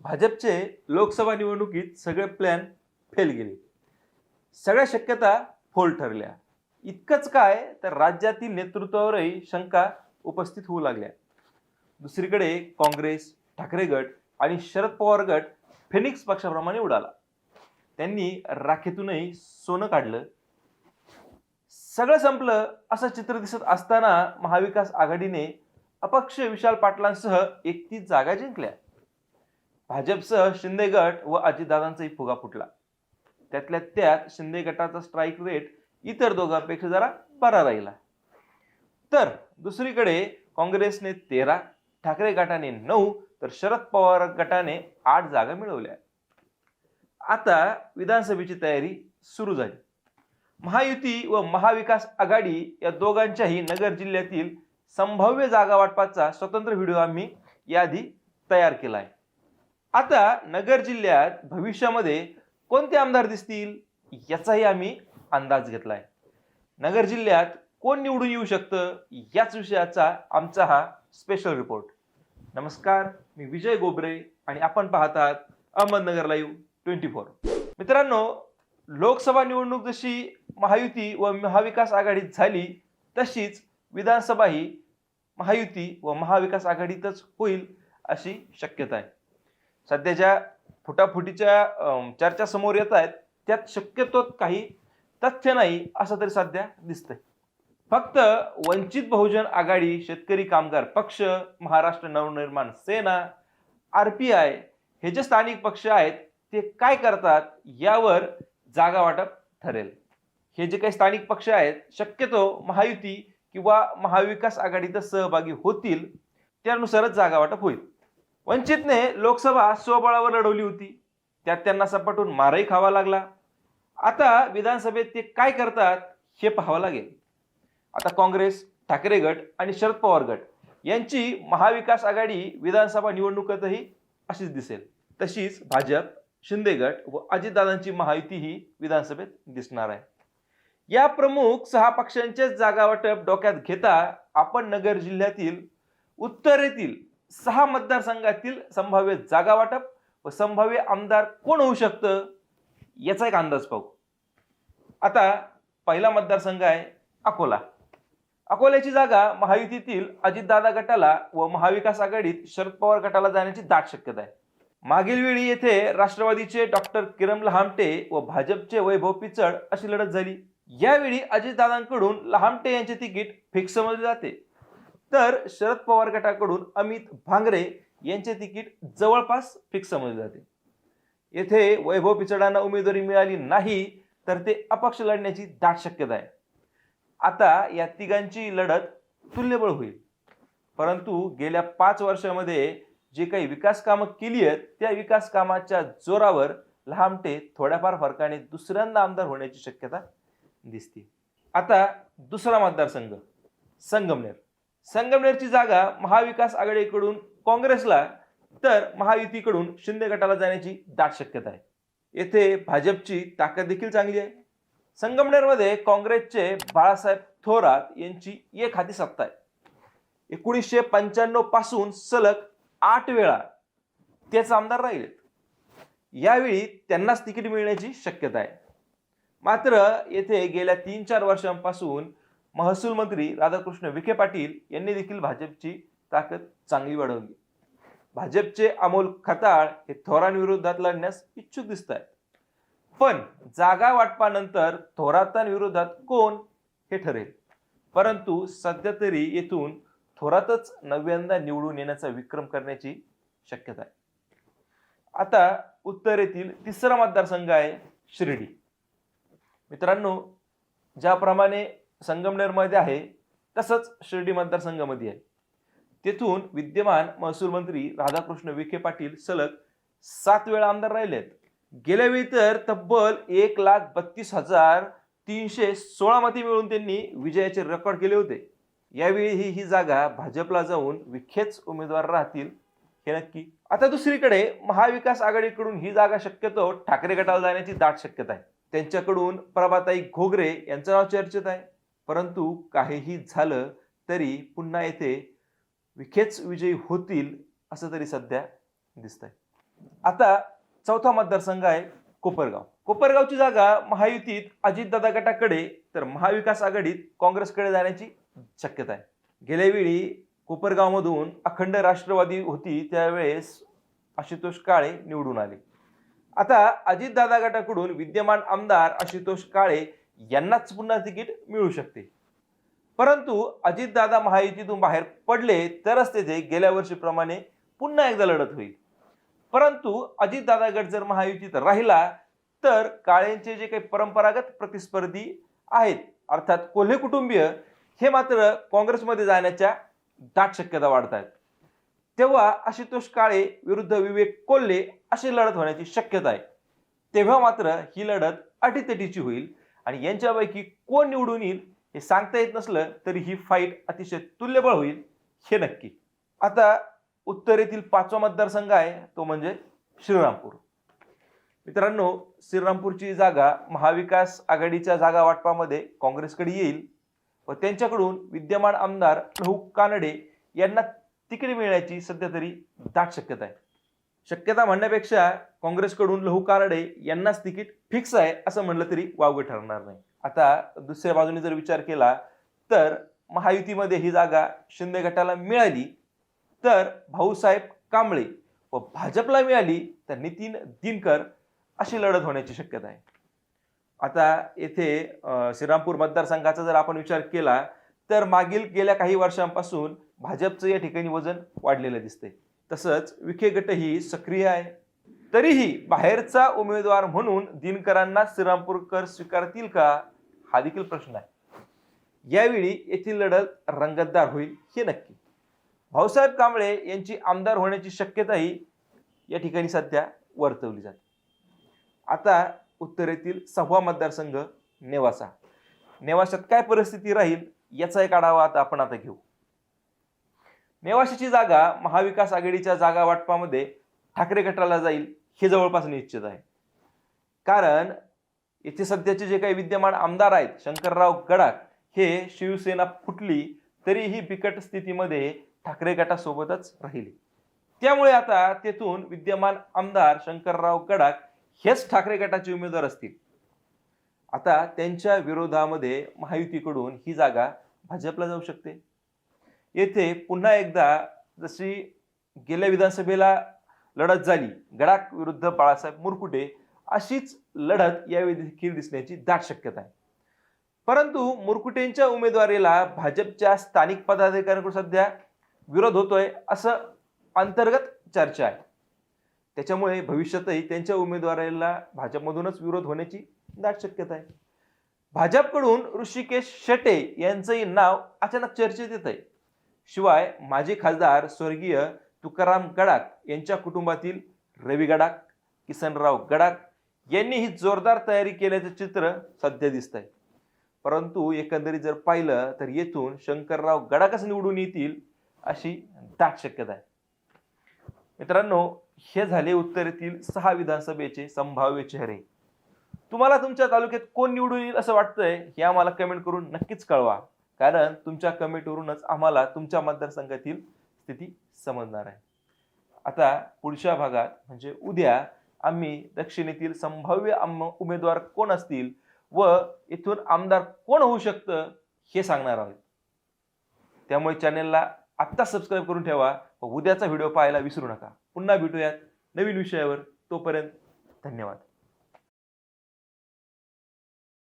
भाजपचे लोकसभा निवडणुकीत सगळे प्लॅन फेल गेले. सगळ्या शक्यता फोल ठरल्या. इतकंच काय तर राज्यातील नेतृत्वावरही शंका उपस्थित होऊ लागल्या. दुसरीकडे काँग्रेस ठाकरे गट आणि शरद पवार गट फेनिक्स पक्षाप्रमाणे उडाला. त्यांनी राखेतूनही सोनं काढलं. सगळं संपलं असं चित्र दिसत असताना महाविकास आघाडीने अपक्ष विशाल पाटलांसह एकतीस जागा जिंकल्या. भाजपसह शिंदे गट व अजितदादांचाही फुगा फुटला. त्यातल्या त्यात शिंदे गटाचा स्ट्राईक रेट इतर दोघांपेक्षा जरा बरा राहिला. तर दुसरीकडे काँग्रेसने तेरा ठाकरे गटाने नऊ तर शरद पवार गटाने आठ जागा मिळवल्या. आता विधानसभेची तयारी सुरू झाली. महायुती व महाविकास आघाडी या दोघांच्याही नगर जिल्ह्यातील संभाव्य जागा वाटपाचा स्वतंत्र व्हिडिओ आम्ही याआधी तयार केला आहे. आता नगर जिल्ह्यात भविष्यामध्ये कोणते आमदार दिसतील याचाही आम्ही अंदाज घेतलाय. नगर जिल्ह्यात कोण निवडून येऊ शकतं याच विषयाचा आमचा हा स्पेशल रिपोर्ट नमस्कार मी विजय गोबरे आणि आपण पाहतात अहमदनगर लाईव्ह ट्वेंटी फोर मित्रांनो लोकसभा निवडणूक जशी महायुती व महाविकास आघाडीत झाली तशीच विधानसभा ही महायुती व महाविकास आघाडीतच होईल अशी शक्यता आहे. सध्याच्या फुटाफुटीच्या चर्चा समोर येत आहेत. त्यात शक्यतो काही तथ्य नाही असं तरी सध्या दिसतंय. फक्त Vanchit Bahujan Aghadi Shetkari Kamgar Paksha Maharashtra Navnirman Sena R P I हे जे स्थानिक पक्ष आहेत ते काय करतात यावर जागा वाटप ठरेल. हे जे काही स्थानिक पक्ष आहेत शक्यतो महायुती किंवा महाविकास आघाडीत सहभागी होतील त्यानुसारच जागा वाटप होईल. वंचितने लोकसभा स्वबळावर लढवली होती. त्यात त्यांना सपाटून मारही खावा लागला. आता विधानसभेत ते काय करतात हे पाहावं लागेल. आता काँग्रेस ठाकरे गट आणि शरद पवार गट यांची महाविकास आघाडी विधानसभा निवडणुकातही अशीच दिसेल. तशीच भाजप शिंदे गट व अजितदादांची महायुती ही विधानसभेत दिसणार आहे. या प्रमुख सहा पक्षांचेच जागा वाटप डोक्यात घेता आपण नगर जिल्ह्यातील उत्तरेतील सहा मतदारसंघातील संभाव्य जागा वाटप व संभाव्य आमदार कोण होऊ शकतं याचा एक अंदाज पाहू. आता पहिला मतदारसंघ आहे अकोला. अकोल्याची जागा महायुतीतील अजितदादा गटाला व महाविकास आघाडीत शरद पवार गटाला जाण्याची दाट शक्यता आहे. मागील वेळी येथे राष्ट्रवादीचे डॉक्टर किरण लहामटे व भाजपचे वैभव पिचड अशी लढत झाली. यावेळी अजितदादांकडून लहामटे यांचे तिकीट फिक्स समजले जाते. तर शरद पवार गटाकडून अमित भांगरे यांचे तिकीट जवळपास फिक्स समजले जाते. येथे वैभव पिचडांना उमेदवारी मिळाली नाही तर ते अपक्ष लढण्याची दाट शक्यता आहे. आता या तिघांची लढत तुल्यबळ होईल. परंतु गेल्या पाच वर्षामध्ये जे काही विकास कामं केली आहेत त्या विकास कामाच्या जोरावर लहामटे थोड्याफार फरकाने दुसऱ्यांदा आमदार होण्याची शक्यता दिसते. आता दुसरा मतदारसंघ संगमनेर. संगमनेरची जागा महाविकास आघाडीकडून काँग्रेसला तर महायुतीकडून शिंदे गटाला जाण्याची दाट शक्यता आहे. येथे भाजपची ताकद देखील चांगली आहे. संगमनेरमध्ये काँग्रेसचे बाळासाहेब थोरात यांची एक हाती सत्ता आहे. एकोणीसशे पंच्याण्णवपासून सलग आठ वेळा तेच आमदार राहिलेत यावेळी त्यांनाच तिकीट मिळण्याची शक्यता आहे. मात्र येथे गेल्या तीन चार वर्षांपासून महसूल मंत्री राधाकृष्ण विखे पाटील यांनी देखील भाजपची ताकद चांगली वाढवली. भाजपचे अमोल खताळ हे थोरांविरोधात लढण्यास इच्छुक दिसत आहेत. पण जागा वाटपानंतर थोरातांविरोधात कोण हे ठरेल? परंतु सध्या तरी येथून थोरातच नव्यांदा निवडून येण्याचा विक्रम करण्याची शक्यता आहे. आता उत्तरेतील तिसरा मतदारसंघ आहे शिर्डी. मित्रांनो ज्याप्रमाणे संगमनेरमध्ये आहे तसंच शिर्डी मतदारसंघामध्ये आहे. तेथून विद्यमान महसूल मंत्री राधाकृष्ण विखे पाटील सलग सात वेळा आमदार राहिलेत. गेल्या वेळी तर तब्बल एक लाख बत्तीस हजार तीनशे सोळा मते मिळून त्यांनी विजयाचे रेकॉर्ड केले होते. यावेळी ही ही जागा भाजपला जाऊन विखेच उमेदवार राहतील हे नक्की. आता दुसरीकडे महाविकास आघाडीकडून ही जागा शक्यतो ठाकरे गटाला जाण्याची दाट शक्यता आहे. त्यांच्याकडून प्रभाताई घोगरे यांचं नाव चर्चेत आहे. परंतु काहीही झालं तरी पुन्हा येथे विखेच विजयी होतील असं तरी सध्या दिसतंय. आता चौथा मतदारसंघ आहे कोपरगाव. कोपरगावची जागा महायुतीत अजितदादा गटाकडे तर महाविकास आघाडीत काँग्रेसकडे जाण्याची शक्यता आहे. गेल्यावेळी कोपरगावमधून अखंड राष्ट्रवादी होती त्यावेळेस आशुतोष काळे निवडून आले. आता अजितदादा गटाकडून विद्यमान आमदार आशुतोष काळे यांनाच पुन्हा तिकीट मिळू शकते. परंतु अजितदादा महायुतीतून बाहेर पडले तरच तेथे गेल्या वर्षीप्रमाणे पुन्हा एकदा लढत होईल. परंतु अजितदादा गट जर महायुतीत राहिला तर काळेंचे जे काही परंपरागत प्रतिस्पर्धी आहेत अर्थात कोल्हे कुटुंबीय हे मात्र काँग्रेसमध्ये जाण्याच्या दाट शक्यता वाढत आहेत तेव्हा आशुतोष काळे विरुद्ध विवेक कोल्हे अशी लढत होण्याची शक्यता आहे. तेव्हा मात्र ही लढत अटीतटीची होईल. आणि यांच्यापैकी कोण निवडून येईल हे सांगता येत नसलं तरी ही फाईट अतिशय तुल्यबळ होईल हे नक्की. आता उत्तरेतील पाचवा मतदारसंघ आहे तो म्हणजे श्रीरामपूर. मित्रांनो श्रीरामपूरची जागा महाविकास आघाडीच्या जागा वाटपामध्ये काँग्रेसकडे येईल व त्यांच्याकडून विद्यमान आमदार लहू कानडे यांना तिकीट मिळण्याची सध्या तरी दाट शक्यता आहे. शक्यता म्हणण्यापेक्षा काँग्रेसकडून लहू कारडे यांनाच तिकीट फिक्स आहे असं म्हणलं तरी वावगं ठरणार नाही. आता दुसऱ्या बाजूने जर विचार केला तर महायुतीमध्ये ही जागा शिंदे गटाला मिळाली तर भाऊसाहेब कांबळे व भाजपला मिळाली तर नितीन दिनकर अशी लढत होण्याची शक्यता आहे. आता येथे श्रीरामपूर मतदारसंघाचा जर आपण विचार केला तर मागील गेल्या काही वर्षांपासून भाजपचं या ठिकाणी वजन वाढलेलं दिसतंय. तसंच विखे गटही सक्रिय आहे. तरीही बाहेरचा उमेदवार म्हणून दिनकरांना श्रीरामपूरकर स्वीकारतील का हा देखील प्रश्न आहे. यावेळी येथील लढत रंगतदार होईल हे नक्की. भाऊसाहेब कांबळे यांची आमदार होण्याची शक्यताही या ठिकाणी सध्या वर्तवली जाते. आता उत्तरेतील सहावा मतदारसंघ नेवासा. नेवाशात काय परिस्थिती राहील याचा एक आढावा आता आपण आता घेऊ. नेवाशीची जागा महाविकास आघाडीच्या जागा वाटपामध्ये ठाकरे गटाला जाईल हे जवळपास निश्चित आहे. कारण येथे सध्याचे जे काही विद्यमान आमदार आहेत शंकरराव गडाख हे शिवसेना फुटली तरीही बिकट स्थितीमध्ये ठाकरे गटासोबतच राहिले. त्यामुळे आता तेथून विद्यमान आमदार शंकरराव गडाख हेच ठाकरे गटाचे उमेदवार असतील. आता त्यांच्या विरोधामध्ये महायुतीकडून ही जागा भाजपला जाऊ शकते. येथे पुन्हा एकदा जशी गेल्या विधानसभेला लढत झाली गडाख विरुद्ध बाळासाहेब मुरकुटे अशीच लढत यावेळी देखील दिसण्याची दाट शक्यता आहे. परंतु मुरकुटेंच्या उमेदवारीला भाजपच्या स्थानिक पदाधिकाऱ्यांकडून सध्या विरोध होतोय असं अंतर्गत चर्चा आहे. त्याच्यामुळे भविष्यातही त्यांच्या उमेदवाराला भाजपमधूनच विरोध होण्याची दाट शक्यता आहे. भाजपकडून ऋषिकेश शेटे यांचंही नाव अचानक चर्चेत येत आहे शिवाय माजी खासदार स्वर्गीय तुकाराम गडाख यांच्या कुटुंबातील रवी गडाख किसनराव गडाख यांनी ही जोरदार तयारी केल्याचं चित्र सध्या दिसत आहे परंतु एकंदरीत जर पाहिलं तर येथून शंकरराव गडाखच निवडून येतील अशी दाट शक्यता आहे. मित्रांनो हे झाले उत्तरेतील सहा विधानसभेचे संभाव्य चेहरे. तुम्हाला तुमच्या तालुक्यात कोण निवडून येईल असं वाटतंय हे आम्हाला कमेंट करून नक्कीच कळवा. कारण तुमच्या कमेंटवरूनच आम्हाला तुमच्या मतदारसंघातील स्थिती समजणार आहे. आता पुढच्या भागात म्हणजे उद्या आम्ही दक्षिणेतील संभाव्य आम- उमेदवार कोण असतील व इथून आमदार कोण होऊ शकतं हे सांगणार आहोत. त्यामुळे चॅनेलला आत्ता सबस्क्राईब करून ठेवा व उद्याचा व्हिडिओ पाहायला विसरू नका. पुन्हा भेटूयात नवीन विषयावर. तोपर्यंत धन्यवाद.